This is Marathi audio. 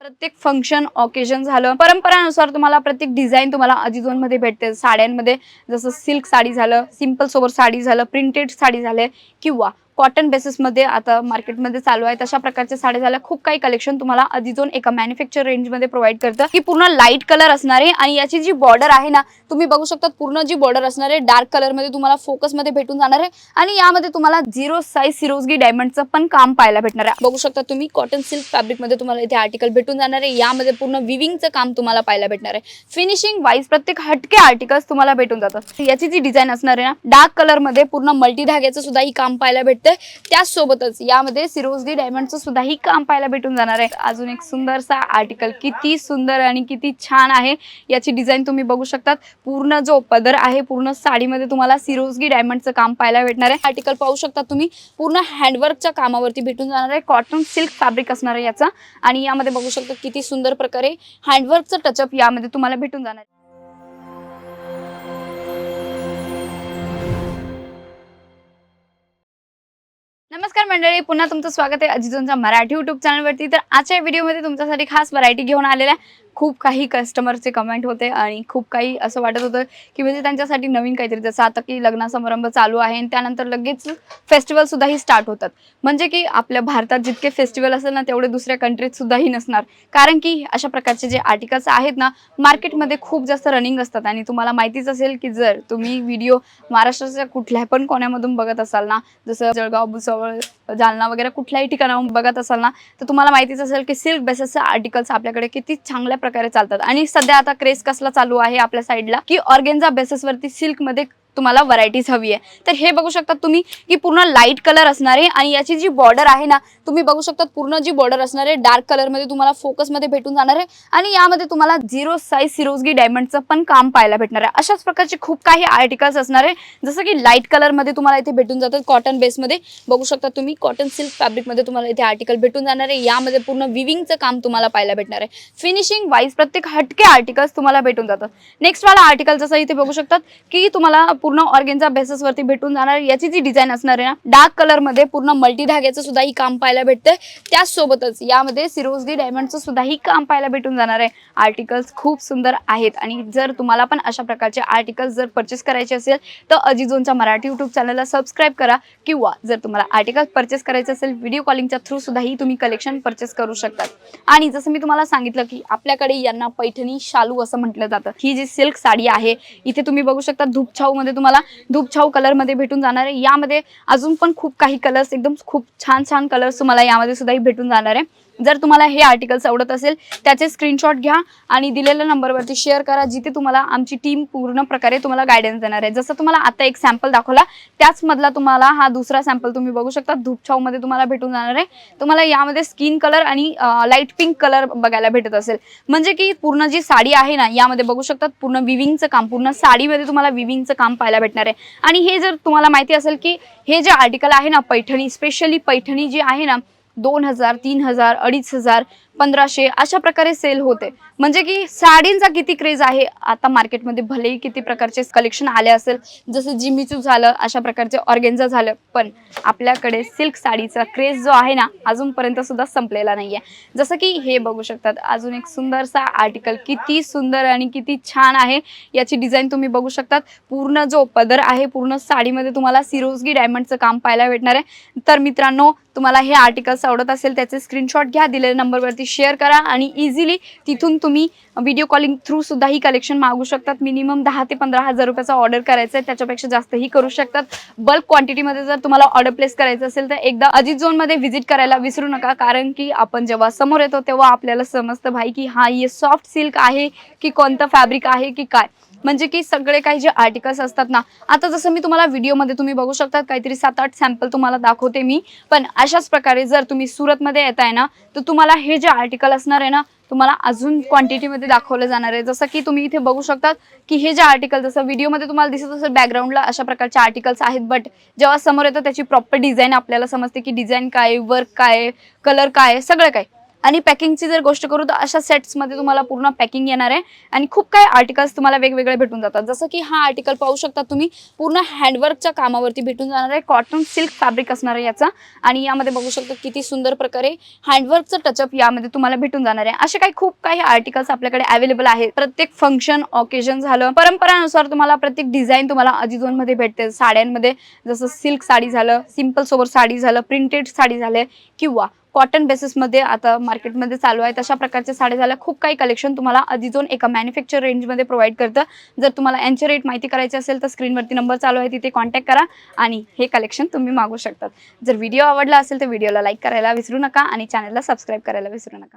प्रत्येक फंक्शन ऑकेजन झालं. परंपरानुसार तुम्हाला प्रत्येक डिझाईन तुम्हाला अजिझोनमध्ये भेटते. साड्यांमध्ये जसं सिल्क साडी झालं सिंपल सोबत साडी झालं प्रिंटेड साडी झाले किंवा कॉटन बेसिसमध्ये आता मार्केटमध्ये चालू आहे. तशा प्रकारच्या साड्या झाल्या. खूप काही कलेक्शन तुम्हाला अजिझोन एका मॅन्युफॅक्चर रेंजमध्ये प्रोव्हाइड करतं. ही पूर्ण लाइट कलर असणार आहे आणि याची जी बॉर्डर आहे ना तुम्ही बघू शकता पूर्ण जी बॉर्डर असणार आहे डार्क कलरमध्ये तुम्हाला फोकसमध्ये भेटून जाणार आहे. आणि यामध्ये तुम्हाला झिरो साईज सिरोजगी डायमंडचं पण काम पाहायला भेटणार आहे. बघू शकता तुम्ही कॉटन सिल्क फॅब्रिकमध्ये तुम्हाला इथे आर्टिकल भेटून जाणार आहे. यामध्ये पूर्ण विविंगचं काम तुम्हाला पाहायला भेटणार आहे. फिनिशिंग वाईज प्रत्येक हटके आर्टिकल्स तुम्हाला भेटून जातात. याची जी डिझाईन असणार आहे ना डार्क कलरमध्ये पूर्ण मल्टी धाग्याचं सुद्धा ही काम पाहायला भेटतं. त्याचसोबतच यामध्ये सिरोजगी डायमंडचं सुद्धाही काम पाहायला भेटून जाणार आहे. अजून एक सुंदरसा आर्टिकल किती सुंदर आणि किती छान आहे याची डिझाईन तुम्ही बघू शकतात. पूर्ण जो पदर आहे पूर्ण साडीमध्ये तुम्हाला सिरोजगी डायमंडचं काम पाहायला भेटणार आहे. आर्टिकल पाहू शकता तुम्ही. पूर्ण हँडवर्कच्या कामावरती भेटून जाणार आहे. कॉटन सिल्क फॅब्रिक असणार आहे याचा. आणि यामध्ये बघू शकता किती सुंदर प्रकारे हँडवर्कचं टचअप यामध्ये तुम्हाला भेटून जाणार आहे. नमस्कार मंडळी पुन्हा तुमचं स्वागत आहे अजिजोनच्या मराठी युट्यूब चॅनलवरती तर आजच्या व्हिडिओमध्ये तुमच्यासाठी खास व्हरायटी घेऊन आलेल्या आहे. खूप काही कस्टमरचे कमेंट होते आणि खूप काही असं वाटत होतं की म्हणजे त्यांच्यासाठी नवीन काहीतरी जसं आता की लग्न समारंभ चालू आहे आणि त्यानंतर लगेच फेस्टिवल सुद्धाही स्टार्ट होतात. म्हणजे की आपल्या भारतात जितके फेस्टिवल असेल ना तेवढे दुसऱ्या कंट्रीत सुद्धाही नसणार. कारण की अशा प्रकारचे जे आर्टिकल्स आहेत ना मार्केटमध्ये खूप जास्त रनिंग असतात. आणि तुम्हाला माहितीच असेल की जर तुम्ही व्हिडिओ महाराष्ट्राच्या कुठल्या पण कोण्यामधून बघत असाल ना जसं जळगाव भुसावळ जालना वगैरे कुठल्याही ठिकाणाहून बघत असाल ना तर तुम्हाला माहितीच असेल की सिल्क बेसेसचे आर्टिकल्स आपल्याकडे किती चांगल्या प्रकारे चालतात. आणि सध्या आता क्रेज कसला चालू आहे आपल्या साईडला की ऑर्गेन्झा बेसिसवरती सिल्कमध्ये तुम्हाला व्हरायटीज हवी आहे. तर हे बघू शकता तुम्ही की पूर्ण लाइट कलर असणार आहे आणि याची जी बॉर्डर आहे ना तुम्ही बघू शकता पूर्ण जी बॉर्डर असणार आहे डार्क कलरमध्ये तुम्हाला फोकसमध्ये भेटून जाणार आहे आणि यामध्ये तुम्हाला झिरो साईज सिरोजगी डायमंडचं पण काम पाहायला भेटणार आहे. अशाच प्रकारचे खूप काही आर्टिकल्स असणार आहे. जसं की लाइट कलरमध्ये तुम्हाला इथे भेटून जातात कॉटन बेसमध्ये बघू शकता तुम्ही कॉटन सिल्क फॅब्रिकमध्ये तुम्हाला इथे आर्टिकल भेटून जाणार आहे. यामध्ये पूर्ण विविंगचं काम तुम्हाला पाहायला भेटणार आहे. फिनिशिंग वाईज प्रत्येक हटके आर्टिकल्स तुम्हाला भेटून जातात नेक्स्ट वाला आर्टिकल जसं इथे बघू शकतात की तुम्हाला पूर्ण ऑर्गेन्झा बेसिसवरती भेटून जाणार. याची जी डिझाईन असणार आहे ना डार्क कलरमध्ये पूर्ण मल्टी धाग्याचं सुद्धा ही काम पाहायला भेटतंय. त्याचसोबतच यामध्ये सिरोजगी डायमंडचं सुद्धा ही काम पाहायला भेटून जाणार आहे. आर्टिकल्स खूप सुंदर आहेत आणि जर तुम्हाला पण अशा प्रकारचे आर्टिकल्स जर परचेस करायचे असेल तर अजिझोनच्या मराठी युट्यूब चॅनलला सबस्क्राईब करा. किंवा जर तुम्हाला आर्टिकल परचेस करायचे असेल व्हिडिओ कॉलिंगच्या थ्रू सुद्धाही तुम्ही कलेक्शन परचेस करू शकतात. आणि जसं मी तुम्हाला सांगितलं की आपल्याकडे यांना पैठणी शालू असं म्हटलं जातं. ही जी सिल्क साडी आहे इथे तुम्ही बघू शकता धूपछाऊ मध्ये तुम्हाला धूपछाऊ कलरमध्ये भेटून जाणार आहे. यामध्ये अजून पण खूप काही कलर्स एकदम खूप छान छान कलर्स तुम्हाला यामध्ये सुद्धाही भेटून जाणार आहे. जर तुम्हाला हे आर्टिकल्स आवडत असेल त्याचे स्क्रीनशॉट घ्या आणि दिलेल्या नंबरवरती शेअर करा जिथे तुम्हाला आमची टीम पूर्ण प्रकारे तुम्हाला गायडन्स देणार आहे. जसं तुम्हाला आता एक सॅम्पल दाखवला त्याचमधला तुम्हाला हा दुसरा सॅम्पल तुम्ही बघू शकता. धूपछावमध्ये तुम्हाला भेटून जाणार आहे. तुम्हाला यामध्ये स्किन कलर आणि लाइट पिंक कलर बघायला भेटत असेल. म्हणजे की पूर्ण जी साडी आहे ना यामध्ये बघू शकतात पूर्ण विविंगचं काम पूर्ण साडीमध्ये तुम्हाला विविंगचं काम पाहायला भेटणार आहे. आणि हे जर तुम्हाला माहिती असेल की हे जे आर्टिकल आहे ना पैठणी स्पेशली पैठणी जी आहे ना दोन हजार तीन हजार अडीच हजार पंधराशे अशा प्रकारे सेल होते. म्हणजे की साडींचा किती क्रेज आहे आता मार्केटमध्ये भलेही किती प्रकारचे कलेक्शन आले असेल जसं जिमीचू झालं अशा प्रकारचे ऑर्गेन्झा झालं पण आपल्याकडे सिल्क साडीचा क्रेज जो आहे ना अजूनपर्यंत सुद्धा संपलेला नाही आहे जसं की हे बघू शकतात अजून एक सुंदरसा आर्टिकल किती सुंदर आणि किती छान आहे याची डिझाईन तुम्ही बघू शकतात. पूर्ण जो पदर आहे पूर्ण साडीमध्ये तुम्हाला सिरोजगी डायमंडचं काम पाहायला भेटणार आहे. तर मित्रांनो तुम्हाला हे आर्टिकल्स आवडत असेल त्याचे स्क्रीनशॉट घ्या दिलेल्या नंबरवरती शेअर करा आणि इझिली तिथून तुम्ही व्हिडिओ कॉलिंग थ्रू सुद्धा ही कलेक्शन मागू शकतात. मिनिमम दहा ते पंधरा हजार रुपयाचा ऑर्डर करायचा आहे. त्याच्यापेक्षा जास्तही करू शकतात. बल्क क्वांटिटीमध्ये जर तुम्हाला ऑर्डर प्लेस करायचं असेल तर एकदा अजित झोनमध्ये व्हिजिट करायला विसरू नका. कारण की आपण जेव्हा समोर येतो तेव्हा आपल्याला समजतं भाई की हा हे सॉफ्ट सिल्क आहे की कोणतं फॅब्रिक आहे की काय. म्हणजे की सगळे काही जे आर्टिकल्स असतात ना आता जसं मी तुम्हाला व्हिडिओमध्ये तुम्ही बघू शकतात काहीतरी सात आठ सॅम्पल तुम्हाला दाखवते मी. पण अशाच प्रकारे जर तुम्ही सुरतमध्ये येत आहे ना तर तुम्हाला हे जे आर्टिकल असणार आहे ना तुम्हाला अजून क्वांटिटीमध्ये दाखवलं जाणार आहे. जसं की तुम्ही इथे बघू शकतात की हे जे आर्टिकल जसं व्हिडिओमध्ये तुम्हाला दिसत असेल बॅकग्राऊंडला अशा प्रकारचे आर्टिकल्स आहेत बट जेव्हा समोर येतं त्याची प्रॉपर डिझाईन आपल्याला समजते की डिझाईन काय वर्क काय कलर काय सगळं काय. आणि पॅकिंगची जर गोष्ट करू तर अशा सेट्समध्ये तुम्हाला पूर्ण पॅकिंग येणार आहे. आणि खूप काही आर्टिकल्स तुम्हाला वेगवेगळे भेटून जातात. जसं की हा आर्टिकल पाहू शकता तुम्ही पूर्ण हँडवर्कच्या कामावरती भेटून जाणार आहे. कॉटन सिल्क फॅब्रिक असणार आहे याचा. आणि यामध्ये बघू शकता किती सुंदर प्रकारे हँडवर्कचं टचअप यामध्ये तुम्हाला भेटून जाणार आहे. असे काही खूप काही आर्टिकल्स आपल्याकडे अवेलेबल आहेत. प्रत्येक फंक्शन ऑकेजन झालं परंपरानुसार तुम्हाला प्रत्येक डिझाईन तुम्हाला अजिझोनमध्ये भेटते. साड्यांमध्ये जसं सिल्क साडी झालं सिंपल सोबर साडी झालं प्रिंटेड साडी झाले किंवा कॉटन बेसिसमध्ये आता मार्केटमध्ये चालू आहेत अशा प्रकारच्या साड्या झाल्या. खूप काही कलेक्शन तुम्हाला अधिजोन एका मॅन्युफॅक्चर रेंजमध्ये प्रोव्हाइड करतं. जर तुम्हाला यांचे रेट माहिती करायची असेल तर स्क्रीनवरती नंबर चालू आहे. तिथे कॉन्टॅक्ट करा आणि हे कलेक्शन तुम्ही मागू शकतात. जर व्हिडिओ आवडला असेल तर व्हिडिओला लाईक करायला विसरू नका आणि चॅनलला सबस्क्राईब करायला विसरू नका.